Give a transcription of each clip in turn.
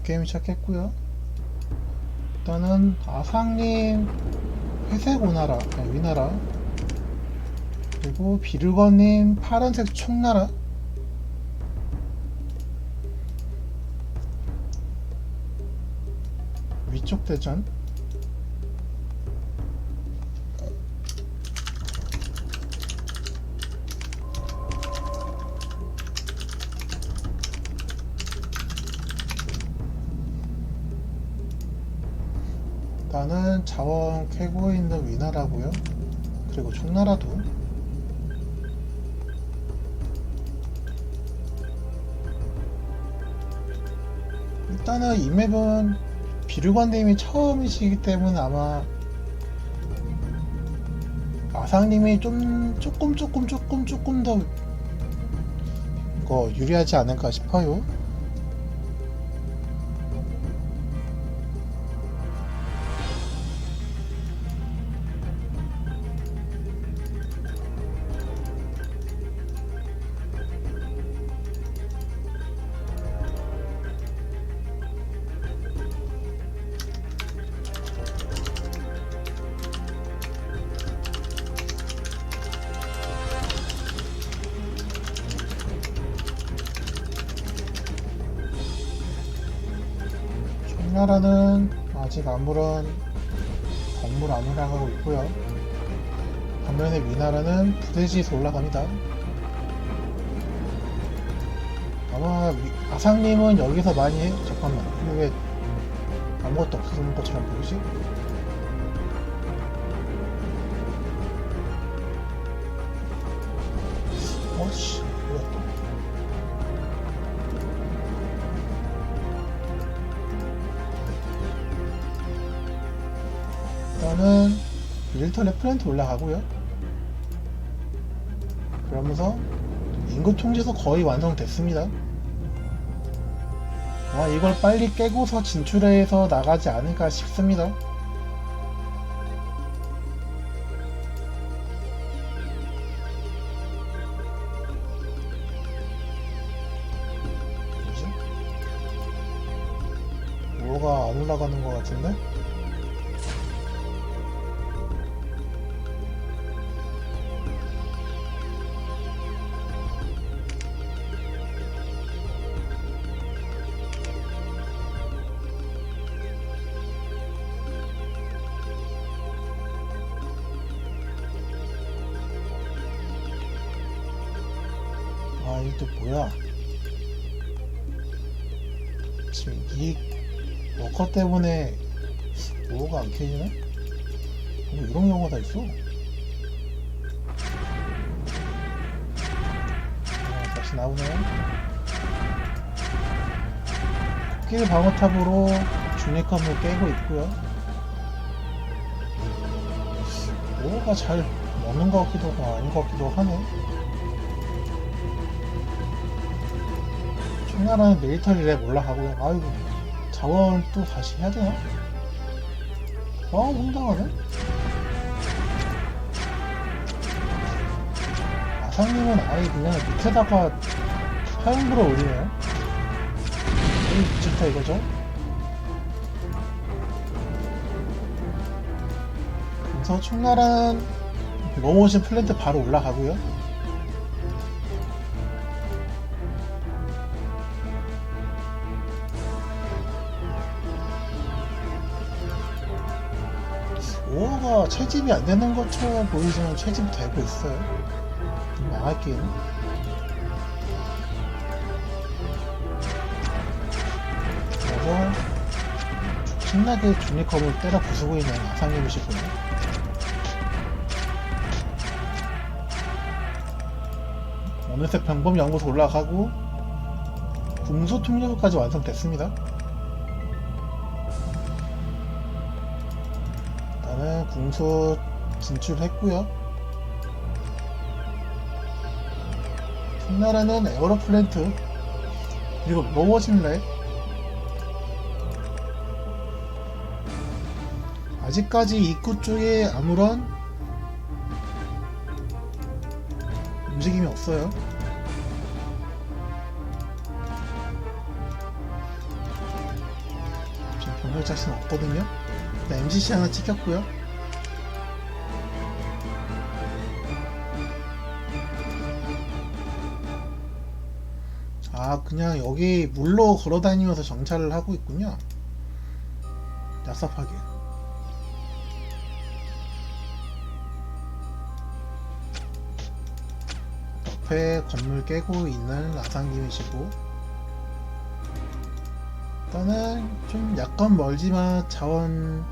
네, 게임 시작했고요. 일단은 아상님 회색 오나라, 아니, 위나라. 그리고 비르거님 파란색 총나라. 위쪽 대전 나는 자원 캐고 있는 위나라고요. 그리고 총나라도. 일단은 이 맵은 비류관님이 처음이시기 때문에 아마 아상님이 좀 조금 조금 조금 조금 더 유리하지 않을까 싶어요. 총나라는 아직 아무런 건물 안 올라가고 있고요. 반면에 위나라는 부대지에서 올라갑니다. 아마 위- 아상님은 여기서 많이 해. 잠깐만. 이게 왜 아무것도 없는 것처럼 보이지? 어씨, 일단은 밀턴의 플랜트 올라가고요. 그러면서 인구 통제소 거의 완성됐습니다. 아, 이걸 빨리 깨고서 진출해서 나가지 않을까 싶습니다. 뭐가 안 올라가는 것 같은데? 이게 또 뭐야? 지금 이 워커 때문에 뭐가 안 켜지네? 뭐 이런 경우가 다 있어. 아, 다시 나오네요. 코끼리 방어탑으로 주니컴을 깨고 있고요. 뭐가 잘 먹는 것 같기도 하고 아닌 것 같기도 하네. 총나라는 밀리터리 랩 올라가고요. 아이고 자원 또 다시 해야 되나? 아 황당하네. 아상님은 아예 그냥 밑에다가 하얀불을 올리네요. 이 미쳤다 이거죠? 그래서 총나라는 넘어오신 플랜트 바로 올라가고요. 채집이 안 되는 것처럼 보이지만 채집이 되고 있어요. 망할게요. 그래서 신나게 주니컵을 때려 부수고 있는 아상님이시군요. 어느새 병범 연구소 올라가고 궁수 통역까지 완성됐습니다. 궁수 진출했고요. 청나라는 에어로 플랜트 그리고 로버신레 아직까지 입구 쪽에 아무런 움직임이 없어요. 볼 자신 없거든요. 일단 MCC 하나 찍혔고요. 아 그냥 여기 물로 걸어다니면서 정찰을 하고 있군요. 얍삽하게. 옆에 건물 깨고 있는 아상님이시고 일단은 좀 약간 멀지만 자원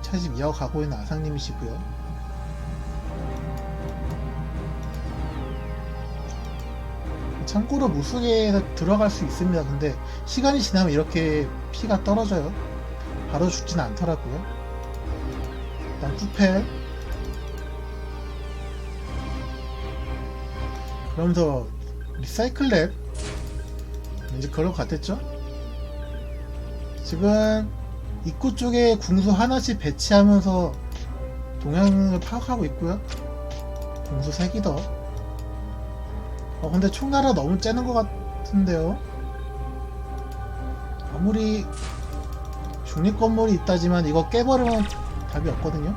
차집 이어가고 있는 아상님이시고요. 참고로 무속에 들어갈 수 있습니다. 근데 시간이 지나면 이렇게 피가 떨어져요. 바로 죽진 않더라고요. 일단 쿠펠 그러면서 리사이클 랩 왠지 그럴 것 같았죠? 지금 입구 쪽에 궁수 하나씩 배치하면서 동향을 파악하고 있고요. 궁수 3기 더. 어, 근데 총나라 너무 째는 것 같은데요. 아무리 중립 건물이 있다지만 이거 깨버리면 답이 없거든요.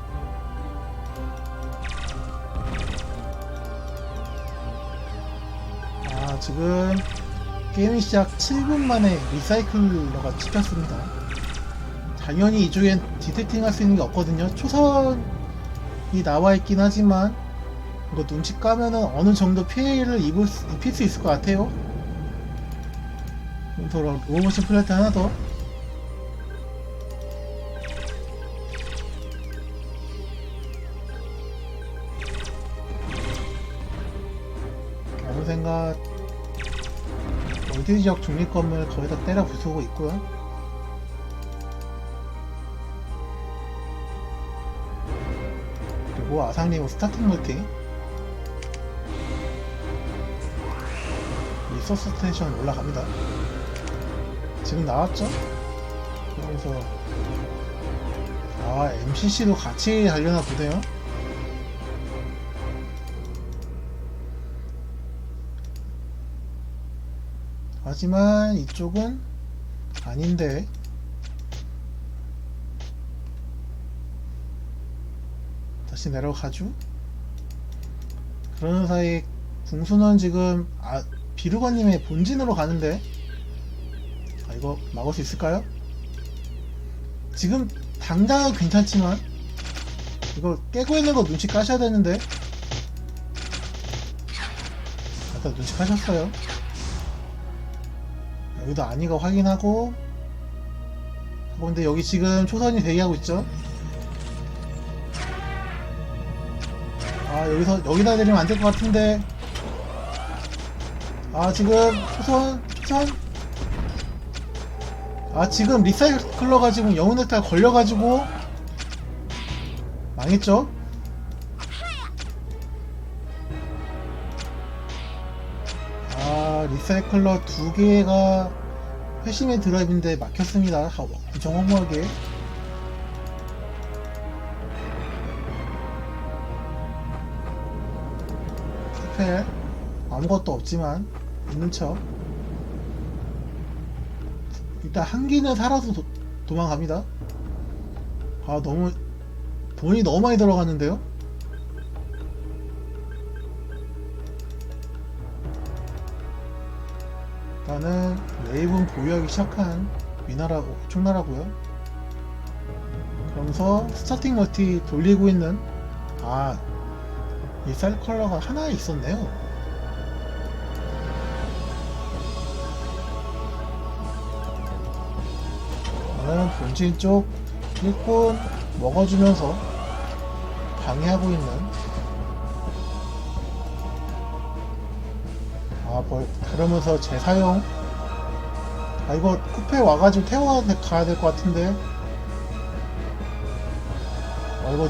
아, 지금 게임 시작 7분 만에 리사이클러가 찍혔습니다. 당연히 이쪽엔 디텍팅 할 수 있는 게 없거든요. 초선이 나와 있긴 하지만 이거 눈치 까면은 어느 정도 피해를 입을 수, 입힐 수 있을 것 같아요. 그래서 로모션 플레이트 하나 더. 어느샌가 어디 지역 중립 건물 거의 다 때려 부수고 있고요. 그리고 아상리오 스타팅 멀티 리소스 스테이션 올라갑니다. 지금 나왔죠? 그래서 아 MCC도 같이 달려나 보네요. 하지만 이쪽은 아닌데 다시 내려가죠 그러는 사이 궁수는 지금 아 비루거님의 본진으로 가는데. 아 이거 막을 수 있을까요? 지금 당장은 괜찮지만 이거 깨고 있는 거 눈치 까셔야 되는데. 일단 눈치 까셨어요. 여기도 아니가 확인하고. 하고 근데 여기 지금 초선이 대기하고 있죠? 아 여기서 여기다 내리면 안 될 것 같은데 아 지금 초선 초선 아 지금 리사이클러가 지금 영혼 넥탈 걸려가지고 망했죠 아 리사이클러 두 개가 회심의 드라이브인데 막혔습니다. 아, 엄청 허무하게. 스펠 아무것도 없지만 있는 척. 일단 한기는 살아서 도, 도망갑니다. 아 너무 돈이 너무 많이 들어갔는데요. 나는 웨이브는 보유하기 시작한 위나라고 총나라고요. 그러면서 스타팅 멀티 돌리고 있는 아이 셀 컬러가 하나 있었네요. 나는 본진 쪽 일꾼 먹어주면서 방해하고 있는 아, 뭐, 그러면서 재사용. 아, 이거 쿠페 와가지고 태워 가야 될 것 같은데. 아, 이거.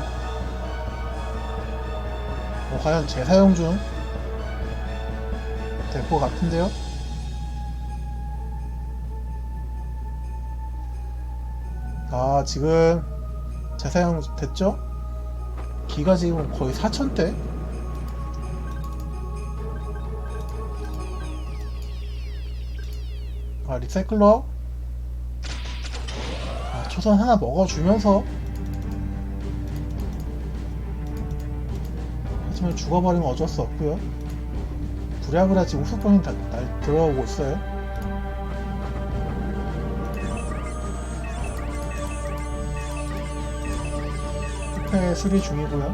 뭐, 과연 재사용 중? 될 것 같은데요? 아, 지금 재사용 됐죠? 기가 지금 거의 4천대? 아 리사이클러 아 초선 하나 먹어주면서 하지만 죽어버리면 어쩔 수 없고요 부랴부랴 지금 후속병이 다, 날 들어오고 있어요 수리 중이고요.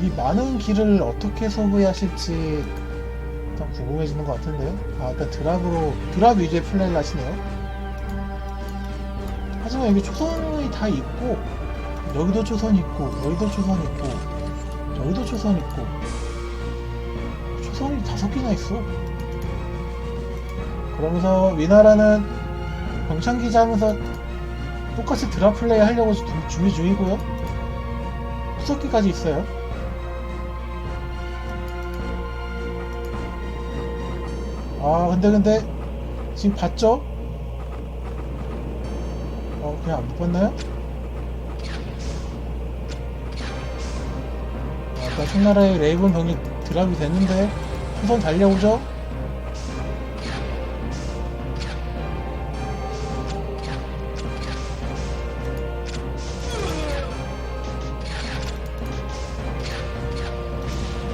이 많은 길을 어떻게 소비하실지 일단 궁금해지는 것 같은데요. 아 일단 드랍으로 드랍 위주의 플레이를 하시네요. 하지만 여기 초선이 다 있고 여기도 초선 있고 여기도 초선 있고 여기도 초선 있고 초선이 다섯 개나 있어. 그러면서 위나라는 병창기자 하면서 똑같이 드랍 플레이 하려고 주- 준비 중이고요 후속기까지 있어요 아 근데 근데 지금 봤죠? 어 그냥 안? 아, 아까 청나라의 레이븐 병력 드랍이 됐는데 후선 달려오죠?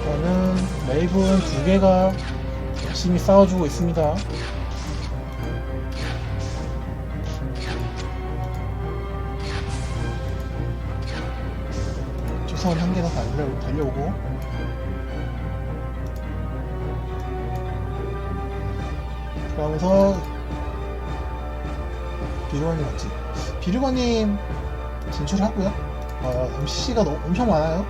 저는 레이븐 두 개가 열심히 싸워주고 있습니다. 조선 한 개가 달려, 달려오고 그러면서 비루관님 맞지? 비루관님 진출하고요. 어, MCC가 엄청 많아요.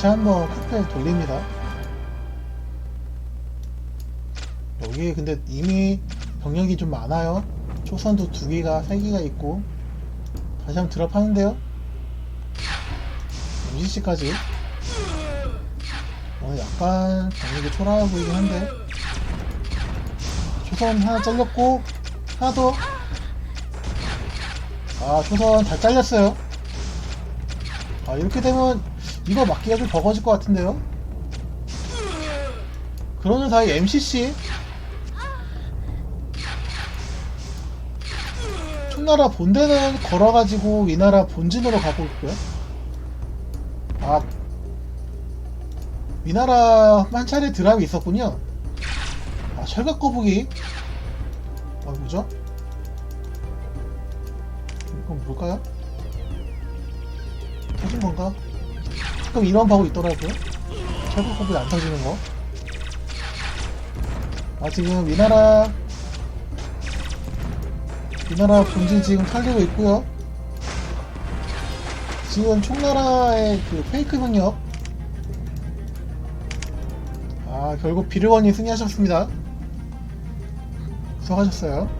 다시 한번 쿠페 돌립니다. 여기 근데 이미 병력이 좀 많아요. 초선도 두 개가 세 개가 있고 다시 한번 드랍하는데요. MCC까지 오늘 약간 병력이 초라해 보이긴 한데 초선 하나 잘렸고 하나 더. 아 초선 다 잘렸어요. 아 이렇게 되면 이거 막기가 좀 버거질 것 같은데요? 그러는 사이 MCC 총나라 본대는 걸어가지고 이 나라 본진으로 가고 있고요. 아, 위나라 한 차례 드랍이 있었군요. 아, 철갑 거북이. 아, 뭐죠? 이건 뭘까요? 터진 건가? 가끔 이런 방법 있더라고요. 철갑 거북이 안 터지는 거. 아, 지금 위나라 우리나라 본진 지금 살리고 있고요. 지금 총나라의 그 페이크 병력. 아 결국 비르원이 승리하셨습니다. 수고하셨어요.